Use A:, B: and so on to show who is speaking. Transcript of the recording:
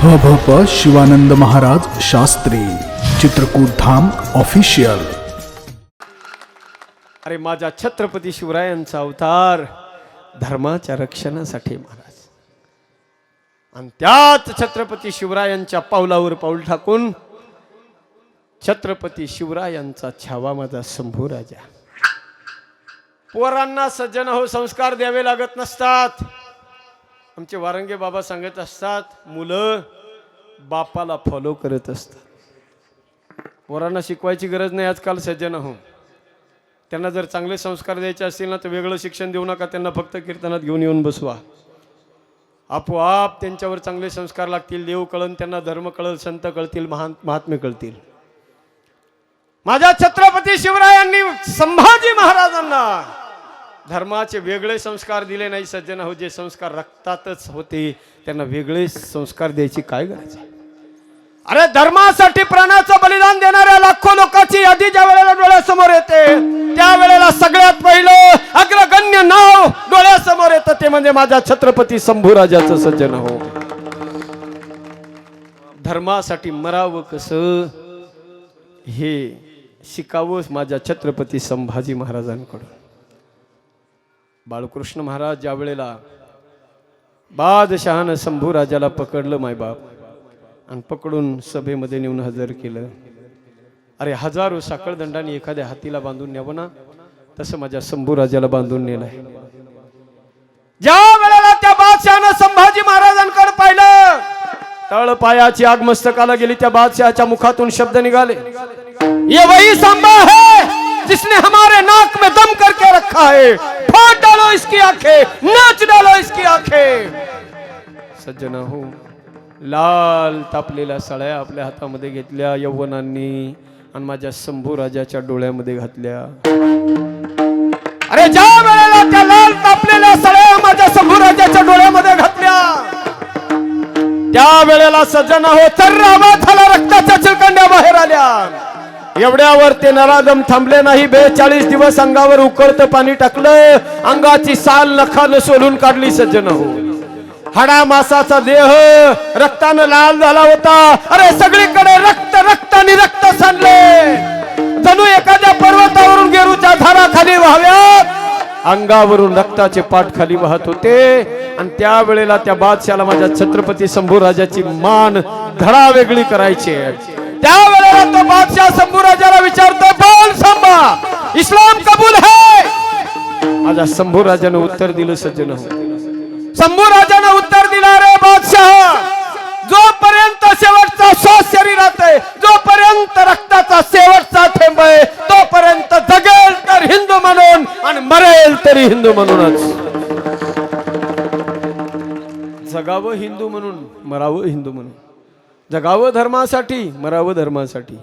A: ह भ प शिवानंद महाराज शास्त्री चित्रकूट धाम ऑफिशियल
B: अरे माझ्या छत्रपती शिवरायांचा अवतार धर्माच्या रक्षणासाठी महाराज. आणि त्याच छत्रपती शिवरायांच्या पावलावर पाऊल टाकून छत्रपती शिवरायांचा छावा माझा शंभू राजा. पोरांना सज्जन हो संस्कार द्यावे लागत नसतात. आमचे वारंगे बाबा सांगत असतात मुलं बापाला फॉलो करत असतात. पोरांना शिकवायची गरज नाही आजकाल सज्जन हो त्यांना जर चांगले संस्कार द्यायचे असतील ना तर वेगळं शिक्षण देऊ नका त्यांना फक्त कीर्तनात घेऊन येऊन बसवा. आपोआप त्यांच्यावर चांगले संस्कार लागतील देव कळन त्यांना धर्म कळल संत कळतील महान महात्मे कळतील. माझ्या छत्रपती शिवरायांनी संभाजी महाराजांना धर्माचे वेगळे संस्कार दिले नाही सज्जन हो जे संस्कार रक्तातच होते त्यांना वेगळे संस्कार द्यायची काय गरज आहे? अरे धर्मासाठी प्राणाचं बलिदान देणाऱ्या लाखो लोकांची यादी ज्या वेळेला डोळ्यासमोर येते त्यावेळेला सगळ्यात पहिलं अग्रगण्य नाव डोळ्यासमोर येतं ते म्हणजे माझ्या छत्रपती शंभूराजाचं सज्जन हो धर्मासाठी मरावं कसं? हे शिकावं माझ्या छत्रपती संभाजी महाराजांकडून. बाळकृष्ण महाराज ज्या वेळेला बादशहानं शंभू राजाला पकडलं मायबाप आणि पकडून सभेमध्ये नेऊन हजर केलं. अरे हजारो साखळदंडाने एखाद्या हातीला बांधून न्यावं ना? तसं माझ्या शंभू राजाला बांधून नेलंय. ज्या वेळेला त्या बादशहानं संभाजी महाराजांकडे पाहिलं तळ पायाची आग मस्तकाला गेली त्या बादशहाच्या मुखातून शब्द निघाले. ये वही सांबा है जिसने हमारे नाक में दम करके रखा है इसकी आंखें नाच डालो इसकी आंखें। सज्जन हो लाल तापलेल्या सळ्या आपल्या हातामध्ये घेतल्या यवनांनी आणि माझ्या शंभू राजाच्या डोळ्यामध्ये घातल्या. अरे ज्या वेळेला त्या लाल तापलेल्या सळ्या माझ्या शंभू राजाच्या डोळ्यामध्ये घातल्या त्या वेळेला सज्जन हो झाला रक्ताच्या चिरकंड्या बाहेर आल्या. एवढ्यावर ते नरादम थांबले नाही. बेचाळीस दिवस अंगावर उकळतं पाणी टाकलं. अंगाची साल नखानं सोलून काढली सज्जन हो. हाडा मासाचा देह रक्तानं लाल झाला होता. अरे सगळीकडे रक्त रक्त आणि रक्त सांडले. जणू एखाद्या पर्वतावरून गेरूच्या धारा खाली व्हाव्यात. अंगावरून रक्ताचे पाठ खाली वाहत होते. आणि त्यावेळेला त्या बादशाला माझ्या छत्रपती शंभू राजाची मान धडा वेगळी करायची त्यावेळेला बादशाह शंभू राजाला विचारतो बोल संभा इस्लाम कबूल है? माझ्या शंभू राजाने उत्तर दिलं सज्जन शंभू राजाने उत्तर दिला रे बादशाह जोपर्यंत शेवटचा श्वास शरीरात आहे जोपर्यंत रक्ताचा शेवटचा थेंब आहे तोपर्यंत जगेल तर हिंदू म्हणून आणि मरेल तरी हिंदू म्हणूनच. जगावं हिंदू म्हणून मरावं हिंदू म्हणून. जगावं धर्मासाठी मरावं धर्मासाठी.